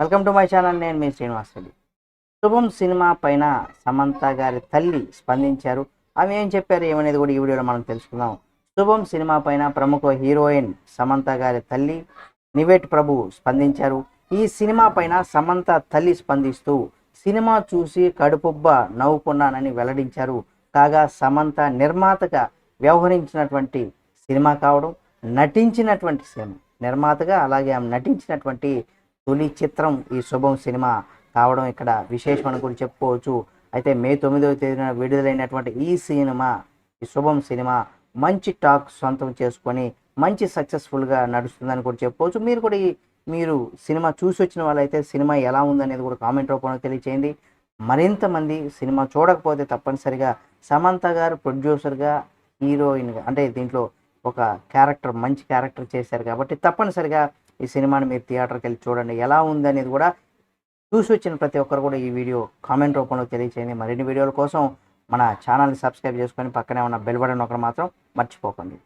Welcome to my channel నేను మీ శ్రీనివాస్ రెడ్డి. శుభం cinema పైన సమంత గారి తల్లి స్పందించారు. ఆమె ఏం చెప్పారు ఏమనేది కూడా ఈ వీడియోలో మనం తెలుసుకుందాం. శుభం సినిమా పైన ప్రముఖ హీరోయిన్ సమంత గారి తల్లి నివేట్ ప్రభు స్పందించారు. ఈ సినిమా పైన సమంత తల్లి స్పందిస్తూ సినిమా చూసి కడుపుబ్బ నవ్వుకున్నానని వెల్లడించారు. కాగా సమంత నిర్మాతగా వ్యవహరించినటువంటి సినిమా కావడం నటించినటువంటి సినిమా నిర్మాతగా అలాగే ఆమె నటించినటువంటి తొలి చిత్రం ఈ శుభం సినిమా కావడం ఇక్కడ విశేషం అని కూడా చెప్పుకోవచ్చు. అయితే మే తొమ్మిదవ తేదీన విడుదలైనటువంటి ఈ సినిమా ఈ శుభం సినిమా మంచి టాక్ సొంతం చేసుకొని మంచి సక్సెస్ఫుల్గా నడుస్తుందని కూడా చెప్పుకోవచ్చు. మీరు కూడా ఈ మీరు సినిమా చూసి వచ్చిన వాళ్ళైతే సినిమా ఎలా ఉందనేది కూడా కామెంట్ రూపంలో తెలియచేయండి. మరింతమంది సినిమా చూడకపోతే తప్పనిసరిగా సమంత గారు ప్రొడ్యూసర్గా హీరోయిన్గా అంటే దీంట్లో ఒక క్యారెక్టర్ మంచి క్యారెక్టర్ చేశారు కాబట్టి తప్పనిసరిగా ఈ సినిమాని మీరు థియేటర్కి వెళ్ళి చూడండి. ఎలా ఉందనేది కూడా చూసి వచ్చిన ప్రతి ఒక్కరు కూడా ఈ వీడియో కామెంట్ రూపంలో తెలియచేయండి. మరిన్ని వీడియోల కోసం మన ఛానల్ని సబ్స్క్రైబ్ చేసుకొని పక్కనే ఉన్న బెల్ బటన్ ఒకటి మాత్రం మర్చిపోకండి.